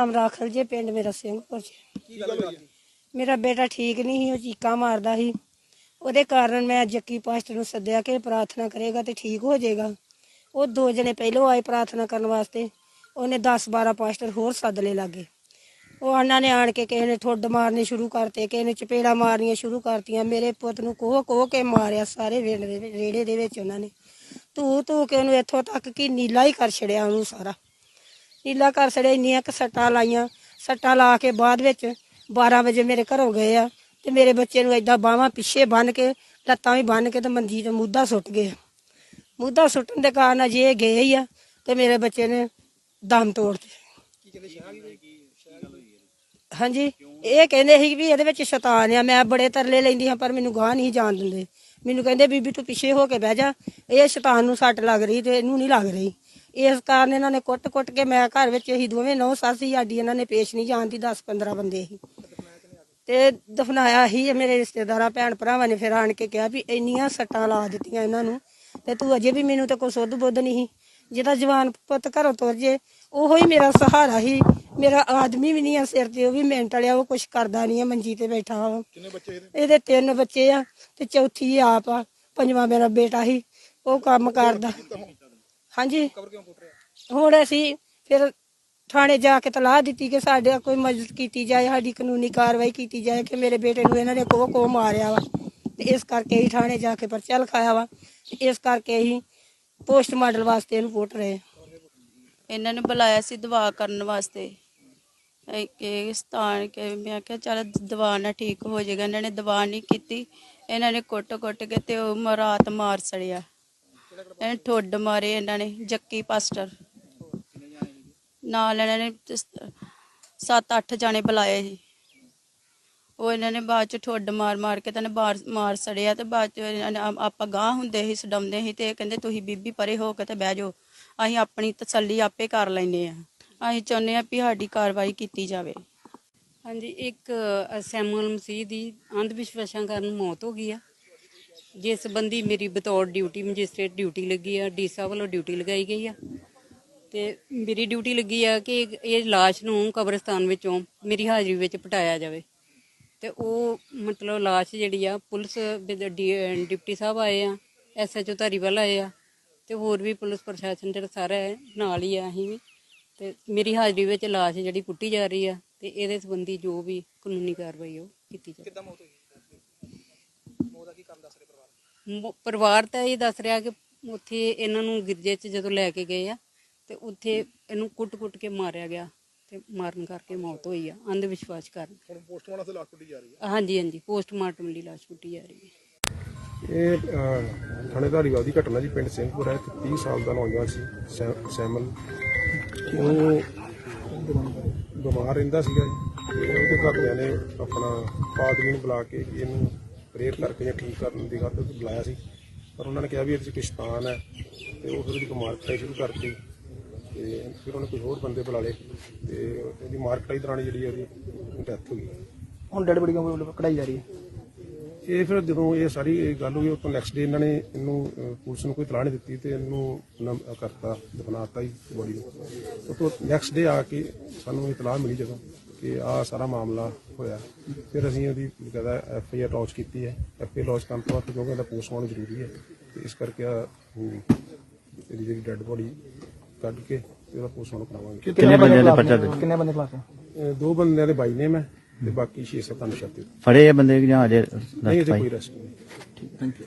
ਨਾਮ ਰਾਖਲ ਜੇ ਪਿੰਡ ਮੇਰਾ ਸਿੰਘਪੁਰ ਚ ਕੀ ਗੱਲ ਹੋਈ ਹੈ? ਮੇਰਾ ਬੇਟਾ ਠੀਕ ਨਹੀਂ ਸੀ ਉਹ ਚੀਕਾਂ ਮਾਰਦਾ ਸੀ। ਉਹਦੇ ਕਾਰਨ ਮੈਂ ਜੱਕੀ ਪਾਸਟਰ ਨੂੰ ਸੱਦਿਆ ਕਿ ਪ੍ਰਾਰਥਨਾ ਕਰੇਗਾ ਤੇ ਠੀਕ ਹੋ ਜਾਏਗਾ। ਉਹ ਦੋ ਜਣੇ ਪਹਿਲੋਂ ਆਏ ਪ੍ਰਾਰਥਨਾ ਕਰਨ ਵਾਸਤੇ। ਉਹਨੇ 10 12 ਪਾਸਟਰ ਹੋਰ ਸੱਦ ਲਏ ਲਾਗੇ। ਉਹ ਉਹਨਾਂ ਨੇ ਆਣ ਕੇ ਕਿਸੇ ਨੇ ਠੁੱਡ ਮਾਰਨੇ ਸ਼ੁਰੂ ਕਰਤੇ ਕਿਸੇ ਨੇ ਚਪੇੜਾ ਮਾਰਨੀਆਂ ਸ਼ੁਰੂ ਕਰਤੀਆਂ। ਮੇਰੇ ਪੁੱਤ ਨੂੰ ਕੋਹ ਕੋਹ ਕੇ ਮਾਰਿਆ ਸਾਰੇ ਵੇੜ ਦੇ ਵਿੱਚ- ਰੇੜੇ ਦੇ ਵਿੱਚ ਉਹਨਾਂ ਨੇ। ਤੂੰ ਤੂੰ ਕੇ ਉਹਨੂੰ ਇੱਥੋਂ ਤੱਕ ਕਿ ਨੀਲਾ ਹੀ ਕਰ ਛੜਿਆ ਉਹਨੂੰ ਸਾਰਾ। ਨੀਲਾ ਕਰ ਛੜਿਆ ਇੰਨੀਆਂ ਕੁ ਸੱਟਾਂ ਲਾਈਆਂ। ਸੱਟਾਂ ਲਾ ਕੇ ਬਾਅਦ ਵਿੱਚ 12 ਵਜੇ ਮੇਰੇ ਘਰੋਂ ਗਏ ਆ ਤੇ ਮੇਰੇ ਬੱਚੇ ਨੂੰ ਏਦਾਂ ਬਾਹਾਂ ਪਿੱਛੇ ਬੰਨ ਕੇ, ਲੱਤਾਂ ਵੀ ਬੰਨ ਕੇ ਤੇ ਮੰਜੀ ਤੇ ਮੁੱਦਾ ਸੁੱਟ ਗਏ ਮੁੱਦਾ ਸੁੱਟਣ ਦੇ ਕਾਰਨ ਅਜੇ ਗਏ ਹੀ ਆ ਤੇ ਮੇਰੇ ਬੱਚੇ ਨੇ ਦਮ ਤੋੜਤੇ ਕੀ ਹਾਂਜੀ, ਇਹ ਕਹਿੰਦੇ ਸੀ ਵੀ ਇਹਦੇ ਵਿੱਚ ਸ਼ੈਤਾਨ ਆ, ਮੈਂ ਬੜੇ ਤਰਲੇ ਲੈਂਦੀ ਹਾਂ, ਪਰ ਮੈਨੂੰ ਗਾਹ ਨਹੀਂ ਜਾਣ ਦਿੰਦੇ। ਮੈਨੂੰ ਕਹਿੰਦੇ ਬੀਬੀ ਤੂੰ ਪਿੱਛੇ ਹੋ ਕੇ ਬਹਿ ਜਾ, ਇਹ ਸ਼ੈਤਾਨ ਨੂੰ ਸੱਟ ਲੱਗ ਰਹੀ ਤੇ ਇਹਨੂੰ ਨਹੀਂ ਲੱਗ ਰਹੀ। ਇਸ ਕਾਰਨ ਇਹਨਾਂ ਨੇ ਕੁੱਟ-ਕੁੱਟ ਕੇ ਮੈਂ ਘਰ ਵਿੱਚ ਅਸੀਂ ਦੋਵੇਂ ਨੌ ਸੱਸ ਹੀ ਸਾਡੀ ਇਹਨਾਂ ਨੇ ਪੇਸ਼ ਨਹੀਂ ਜਾਣ ਦੀ 10-15 ਬੰਦੇ ਸੀ ਤੇ ਦਫਨਾਇਆ ਹੀ ਮੇਰੇ ਰਿਸ਼ਤੇਦਾਰਾਂ ਭੈਣ ਭਰਾਵਾਂ ਨੇ ਫਿਰ ਆਣ ਕੇ ਕਿਹਾ ਵੀ ਇੰਨੀਆਂ ਸੱਟਾਂ ਲਾ ਦਿੱਤੀਆਂ ਇਹਨਾਂ ਨੂੰ ਤੇ ਤੂੰ ਅਜੇ ਵੀ ਮੈਨੂੰ ਤੇ ਕੋਈ ਸੁੱਧ ਬੁੱਧ ਨਹੀਂ। ਜਿਹਦਾ ਜਵਾਨ ਪੁੱਤ ਘਰੋਂ ਤੁਰ ਜੇ ਉਹੋ ਹੀ ਮੇਰਾ ਸਹਾਰਾ ਹੀ। ਮੇਰਾ ਆਦਮੀ ਵੀ ਨਹੀਂ ਆ ਸਿਰ ਤੇ ਉਹ ਵੀ ਮਿੰਟ ਵਾਲਿਆ ਉਹ ਕੁਛ ਕਰਦਾ ਨਹੀਂ ਆ ਮੰਜੀ ਤੇ ਬੈਠਾ ਵਾ। ਕਿੰਨੇ ਬੱਚੇ ਇਹਦੇ? ਇਹਦੇ ਤਿੰਨ ਬੱਚੇ ਆ ਤੇ ਚੌਥੀ ਇਹ ਆਪ ਆ ਪੰਜਵਾਂ ਮੇਰਾ ਬੇਟਾ ਸੀ ਉਹ ਕੰਮ ਕਰਦਾ। ਹਾਂਜੀ। ਕਬਰ ਕਿਉਂ ਪੁੱਟ ਰਿਹਾ ਹੁਣ ਅਸੀਂ ਫਿਰ ਥਾਣੇ ਜਾ ਕੇ ਤਲਾਹ ਦਿੱਤੀ ਕਿ ਸਾਡੇ ਕੋਈ ਮਦਦ ਕੀਤੀ ਜਾਏ, ਸਾਡੀ ਕਾਨੂੰਨੀ ਕਾਰਵਾਈ ਕੀਤੀ ਜਾਏ ਕਿ ਮੇਰੇ ਬੇਟੇ ਨੂੰ ਇਹਨਾਂ ਨੇ ਕੋਹ ਕੋਹ ਮਾਰਿਆ ਵਾ। ਤੇ ਇਸ ਕਰਕੇ ਹੀ ਥਾਣੇ ਜਾ ਕੇ ਪਰਚਾ ਲਿਖਾਇਆ ਵਾ। ਇਸ ਕਰਕੇ ਹੀ ਪੋਸਟ ਮਾਡਲ ਵਾਸਤੇ ਇਹਨੂੰ ਪੁੱਟ ਰਹੇ ਇਹਨਾਂ ਨੇ ਬੁਲਾਇਆ ਸੀ ਦਵਾ ਕਰਨ ਵਾਸਤੇ। ਕਿ ਸਥਾਨ ਕੇ ਮੈਂ ਕਿਹਾ ਚੱਲ ਦਵਾ ਨਾ ਠੀਕ ਹੋ ਜਾਏਗਾ। ਇਹਨਾਂ ਨੇ ਦਵਾ ਨਹੀਂ ਕੀਤੀ। ਇਹਨਾਂ ਨੇ ਕੁੱਟ-ਕੁੱਟ ਕੇ ਤੇ ਉਹ ਰਾਤ ਮਾਰ ਸੜਿਆ। ਇਹਨਾਂ ਠੁੱਡ ਮਾਰੇ ਇਹਨਾਂ ਨੇ ਜੱਕੀ ਪਾਸਟਰ। ਨਾਲ ਇਹਨਾਂ ਨੇ 7-8 ਜਾਣੇ ਬੁਲਾਏ ਸੀ। ਉਹ ਇਹਨਾਂ ਨੇ ਬਾਅਦ ਚ ਠੁੱਡ ਮਾਰ ਮਾਰ ਕੇ ਤਾਂ ਮਾਰ ਮਾਰ ਸੜਿਆ ਤੇ ਬਾਅਦ ਚ ਇਹਨਾਂ ਨੇ ਆ- ਆਪਾਂ ਗਾਹ ਹੁੰਦੇ ਸੀ ਸਡਾਉਂਦੇ ਸੀ ਤੇ ਇਹ ਕਹਿੰਦੇ ਤੁਸੀਂ ਬੀਬੀ ਪਰੇ ਹੋ ਕੇ ਤੇ ਬਹਿ ਜਾਓ। ਅਸੀਂ ਆਪਣੀ ਤਸੱਲੀ ਆਪੇ ਕਰ ਲੈਨੇ ਆ ਅਸੀਂ ਚਾਹੁੰਦੇ ਆ ਵੀ ਸਾਡੀ ਕਾਰਵਾਈ ਕੀਤੀ ਜਾਵੇ। ਹਾਂਜੀ ਇੱਕ ਅ, ਸੈਮੂਅਲ ਮਸੀਹ ਦੀ ਅੰਧ ਵਿਸ਼ਵਾਸਾਂ ਕਾਰਨ ਮੌਤ ਹੋ ਗਈ ਆ। ਜਿਸ ਸੰਬੰਧੀ ਮੇਰੀ ਬਤੌਰ ਡਿਊਟੀ ਮੈਜਿਸਟ੍ਰੇਟ ਡਿਊਟੀ ਲੱਗੀ ਆ ਡੀਸਾ ਵੱਲੋਂ ਡਿਊਟੀ ਲਗਾਈ ਗਈ ਆ। ਤੇ ਮੇਰੀ ਡਿਊਟੀ ਲੱਗੀ ਆ ਕਿ ਇਹ- ਇਹ ਲਾਸ਼ ਨੂੰ ਕਬਰਸਤਾਨ ਵਿੱਚੋਂ ਮੇਰੀ ਹਾਜ਼ਰੀ ਵਿੱਚ ਪਟਾਇਆ ਜਾਵੇ। ਤੇ ਉਹ ਮਤਲਬ ਲਾਸ਼ ਜਿਹੜੀ ਆ, ਪੁਲਿਸ ਡਿਪਟੀ ਸਾਹਿਬ ਆਏ ਆ ਐਸਐਚਓ ਧਾਰੀਵਾਲ ਆਏ ਆ, ਤੇ ਹੋਰ ਵੀ ਪੁਲਿਸ ਪ੍ਰਸ਼ਾਸਨ ਜਿਹੜਾ ਸਾਰਾ ਨਾਲ ਹੀ ਆ ਅਸੀਂ ਵੀ। ਤੇ ਮੇਰੀ ਹਾਜ਼ਰੀ ਵਿੱਚ ਲਾਸ਼ ਜਿਹੜੀ ਪੁੱਟੀ ਜਾ ਰਹੀ ਆ, ਤੇ ਇਹਦੇ ਸੰਬੰਧੀ ਜੋ ਵੀ ਕਾਨੂੰਨੀ ਕਾਰਵਾਈ ਉਹ ਕੀਤੀ ਜਾਵੇ। ਕਿੱਦਾਂ ਮੌਤ ਹੋਈ ਮੌਤ ਦਾ ਕੀ ਕੰਮ ਦੱਸ ਰਹੇ ਪਰਿਵਾਰ ਮ- ਪਰਿਵਾਰ ਤਾਂ ਇਹ ਦੱਸ ਰਿਹਾ ਕਿ ਉੱਥੇ ਇਹਨਾਂ ਨੂੰ ਗਿਰਜੇ 'ਚ ਜਦੋਂ ਲੈ ਕੇ ਗਏ ਆ ਤੇ ਉੱਥੇ ਇਹਨੂੰ ਕੁੱਟ-ਕੁੱਟ ਕੇ ਮਾਰਿਆ ਗਿਆ ਤੇ ਮਾਰਨ ਕਰਕੇ ਮੌਤ ਹੋਈ ਆ ਅੰਧ ਵਿਸ਼ਵਾਸ ਕਾਰਨ। ਹੁਣ ਪੋਸਟਮਾਰਟਮ ਤੇ ਲਾਸ਼ ਪੁੱਟੀ ਜਾ ਰਹੀ ਹੈ ਹਾਂਜੀ ਹਾਂਜੀ ਪੋਸਟਮਾਰਟਮ ਲਈ ਲਾਸ਼ ਪੁੱਟੀ ਜਾ ਰਹੀ ਹੈ। ਇਹ ਅਹ, ਥਾਣੇ ਧਾਰੀਵਾਲ ਦੀ ਘਟਨਾ ਜੀ ਪਿੰਡ ਸਿੰਘਪੁਰ ਹੈ ਤੇ 30 ਸਾਲ ਦਾ ਨੌਜਵਾਨ ਸੀ ਸੈ- ਸੈਮਲ ਉਹ ਬਿਮਾਰ ਰਹਿੰਦਾ ਸੀਗਾ ਜੀ ਤੇ ਉਹਦੇ ਘਰਦਿਆਂ ਨੇ ਆਪਣਾ ਪਾਦਰੀ ਨੂੰ ਬੁਲਾ ਕੇ ਕਿ ਇਹਨੂੰ ਪ੍ਰੇਅਰ ਕਰਕੇ ਜਾਂ ਠੀਕ ਕਰਨ ਦੀ ਗੱਲ ਬੁਲਾਇਆ ਸੀ। ਪਰ ਉਹਨਾਂ ਨੇ ਕਿਹਾ ਵੀ ਇਹਦੇ 'ਚ ਕੁਛ ਸ਼ੈਤਾਨ ਹੈ ਤੇ ਉਹ ਫਿਰ ਉਹਦੀ ਮਾਰਕਟਾਈ ਸ਼ੁਰੂ ਕਰਤੀ ਤੇ ਫਿਰ ਉਹਨੇ ਕੋਈ ਹੋਰ ਬੰਦੇ ਬੁਲਾ ਲਏ ਤੇ ਇਹਦੀ ਮਾਰਕਟਾਈ ਦੌਰਾਨ ਜਿਹੜੀ ਉਹਦੀ ਡੈਥ ਹੋ ਗਈ ਹੁਣ ਡੈਡ ਬੜੀ ਕੰਮ ਕਢਾਈ ਜਾ ਰਹੀ ਹੈ? ਇਹ ਫਿਰ ਜਦੋਂ ਇਹ ਸਾਰੀ ਗੱਲ ਹੋਈ ਤੋਂ ਨੈਕਸਟ ਡੇ ਇਹਨਾਂ ਨੇ ਇਹਨੂੰ ਪੁਲਿਸ ਨੂੰ ਕੋਈ ਤਲਾਹ ਨਹੀਂ ਦਿੱਤੀ ਤੇ ਇਹਨੂੰ ਕਰਤਾ ਦਫਨਾਤਾ ਹੀ ਬੋਡੀ ਨੂੰ। ਉਸ ਤੋਂ ਨੈਕਸਟ ਡੇ ਆ ਕੇ ਸਾਨੂੰ ਇਤਲਾਹ ਮਿਲੀ ਜਦੋਂ। ਕਿ ਆਹ ਸਾਰਾ ਮਾਮਲਾ ਹੋਇਆ। ਫਿਰ ਅਸੀਂ ਉਹਦੀ ਬਕਾਇਦਾ ਐਫ ਆਈ ਆਰ ਲੌਂਚ ਕੀਤੀ ਹੈ। ਐਫ ਆਈ ਲੌਂਚ ਕਰਨ ਤੋਂ ਬਾਅਦ ਕਿਉਂਕਿ ਇਹਦਾ ਪੋਸਟਮਾਰਟਮ ਜ਼ਰੂਰੀ ਹੈ ਤੇ ਇਸ ਕਰਕੇ ਆ ਇਹਦੀ ਜਿਹੜੀ ਡੈੱਡ ਬੋਡੀ ਕੱਢ ਕੇ ਤੇ ਉਹਦਾ ਪੋਸਟਮਾਰਟਮ ਕਰਾਵਾਂਗੇ। ਕਿੰਨੇ ਬੰਦਿਆਂ ਦੇ ਪਰਚਾ ਦੇ ਕਿੰਨੇ ਬੰਦੇ ਖਿਲਾਫ ਹੈ? ਅਹ, ਦੋ ਬੰਦਿਆਂ ਦੇ ਬਾਈ ਨੇਮ ਹੈ ਤੇ ਬਾਕੀ 6-7 ਅਨਸ਼ਰਤੇ ਫੜੇ ਆ ਬੰਦੇ ਜਾਂ ਅਜੇ ਨਹੀਂ ਇਹਦੇ ਕੋਈ ਰੈਸਟ ਨਹੀਂ। Thank you